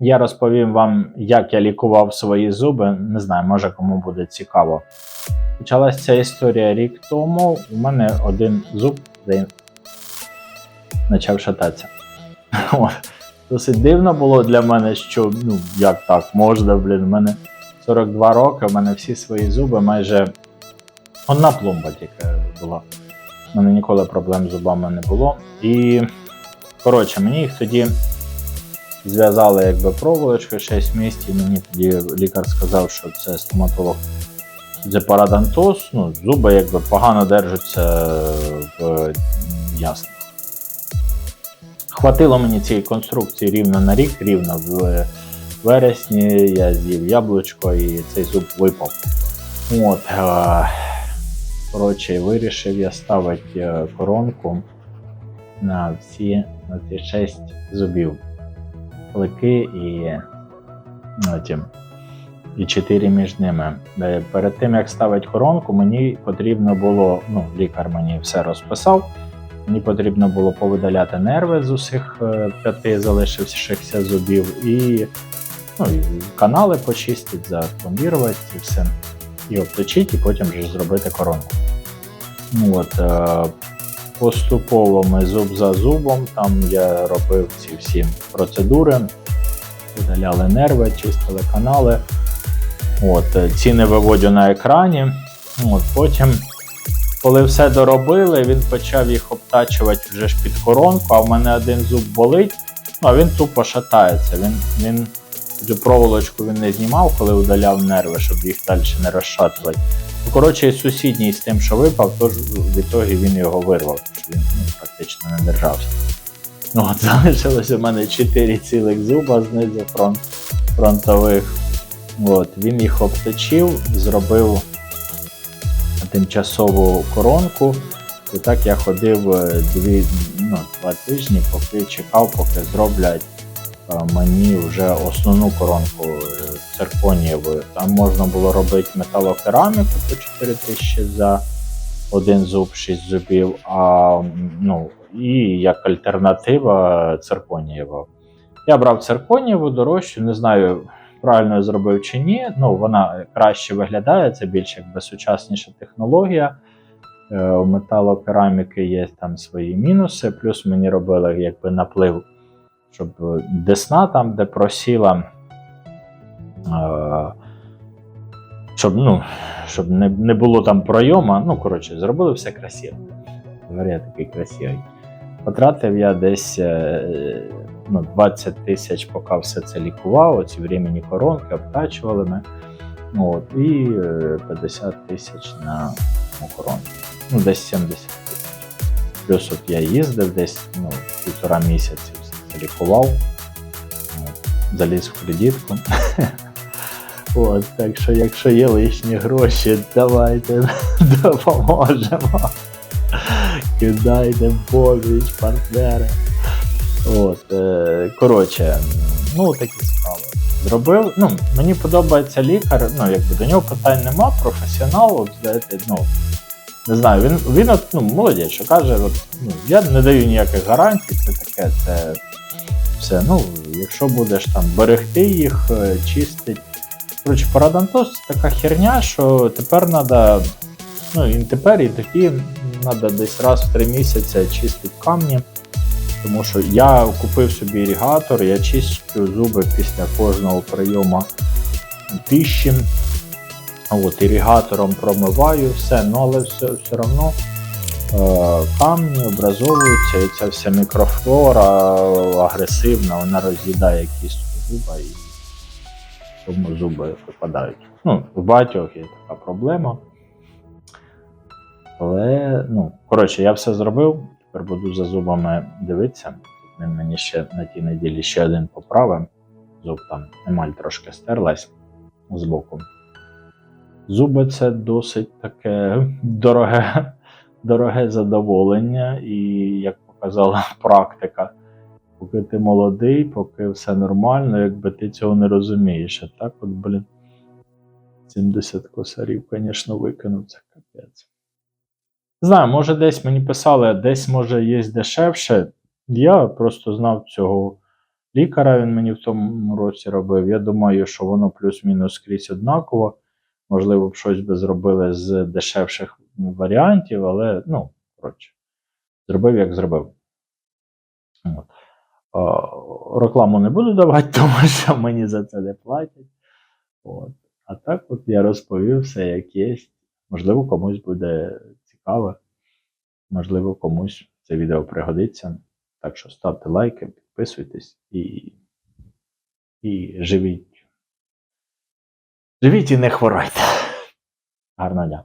Я розповім вам, як я лікував свої зуби. Не знаю, може кому буде цікаво. Почалася ця історія рік тому. У мене один зуб почав шататися. Досить дивно було для мене, що ну як так можна, блін, у мене 42 роки, у мене всі свої зуби майже одна пломба тільки була. У мене ніколи проблем з зубами не було. І коротше, мені їх тоді зв'язали якби проволочкою 6 місяців. Мені тоді лікар сказав, що це стоматолог. Це парадонтоз, ну, зуби якби погано держаться в ясно. Хватило мені цієї конструкції рівно на рік, рівно в вересні я з'їв яблучко і цей зуб випав. От, е, коротше, вирішив я ставити е, коронку на всі на ці 6 зубів. Клики і, ну, ті, і 4 між ними. Е, Перед тим як ставити коронку, мені потрібно було, ну, лікар мені все розписав. Мені потрібно було повидаляти нерви з усіх е, п'яти залишившихся зубів і, ну, і канали почистити, запломбірувати і все. І обточити, і потім вже зробити коронку. Ну, От, е, поступово ми зуб за зубом, там я робив ці всі процедури, видаляли нерви, чистили канали. От, е, ціни виводю на екрані. От, потім коли все доробили, він почав їх обтачувати вже ж під коронку, а в мене один зуб болить, ну а він тупо шатається. Він, він цю проволочку він не знімав, коли удаляв нерви, щоб їх далі не розшатувати. Коротше, сусідній з тим, що випав, тож в ітогі він його вирвав, тому він ну, практично не держався. Ну, от залишилось у мене 4 цілих зуба знизу фронт, фронтових. От, він їх обточив, зробив тимчасову коронку. І так я ходив е, дві, ну, два тижні, поки чекав, поки зроблять е, мені вже основну коронку е, цирконієвою. Там можна було робити металокераміку по 4 тисячі за один зуб, 6 зубів, а ну, і як альтернатива цирконієва. Я брав цирконієву дорожчу, не знаю, правильно я зробив чи ні. Ну, вона краще виглядає, це більш якби сучасніша технологія. Е, У металокераміки є там свої мінуси, плюс мені робили якби наплив, щоб десна там, де просіла. Е, Щоб, ну, щоб не, не було там пройома. Ну, коротше, зробили все красиво. Я такий красивий. Потратив я десь е, ну, 20 тисяч, поки все це лікував, оці временні коронки обтачували ми. От, і е, 50 тисяч на коронку. Ну, десь 70 тисяч. Плюс от я їздив десь ну, півтора місяці, все це лікував. Заліз в кредитку. От, так що, якщо є лишні гроші, давайте допоможемо. Кидайте в поміч, партнери. От, е, коротше, ну такі справи. Зробив. Ну, мені подобається лікар, ну, якби до нього питань нема, професіонал, знаєте, ну, не знаю, він, він от, ну, молодець, що каже, от, ну, я не даю ніяких гарантій, це таке, це все. Ну, якщо будеш там берегти їх, е, чистить. Коротше, парадонтоз така херня, що тепер треба, ну і тепер, і тоді треба десь раз в три місяці чистити камні. Тому що я купив собі іригатор, я чистю зуби після кожного прийому пищі. От, ірігатором промиваю все, ну але все, все одно е, камні образовуються, і ця вся мікрофлора агресивна, вона роз'їдає зуба і тому зуби випадають. Ну, в багатьох є така проблема. Але, ну, коротше, я все зробив. Тепер буду за зубами дивитися. Він мені ще на тій неділі ще один поправив. Зуб там емаль трошки стерлась з боку. Зуби це досить таке дороге, дороге задоволення, і як показала практика, поки ти молодий, поки все нормально, якби ти цього не розумієш. А так, от, блін, 70 косарів, звісно, викинув це капець. Знаю, може десь мені писали, десь може є дешевше. Я просто знав цього лікаря він мені в тому році робив. Я думаю, що воно плюс-мінус скрізь однаково. Можливо, б щось би зробили з дешевших варіантів, але ну, коротше, зробив, як зробив. От. О, рекламу не буду давати, тому що мені за це не платять. От. А так от я розповів все, як є. Можливо, комусь буде цікаво. Можливо, комусь це відео пригодиться. Так що ставте лайки, підписуйтесь і, і живіть. Живіть і не хворайте. Гарного дня.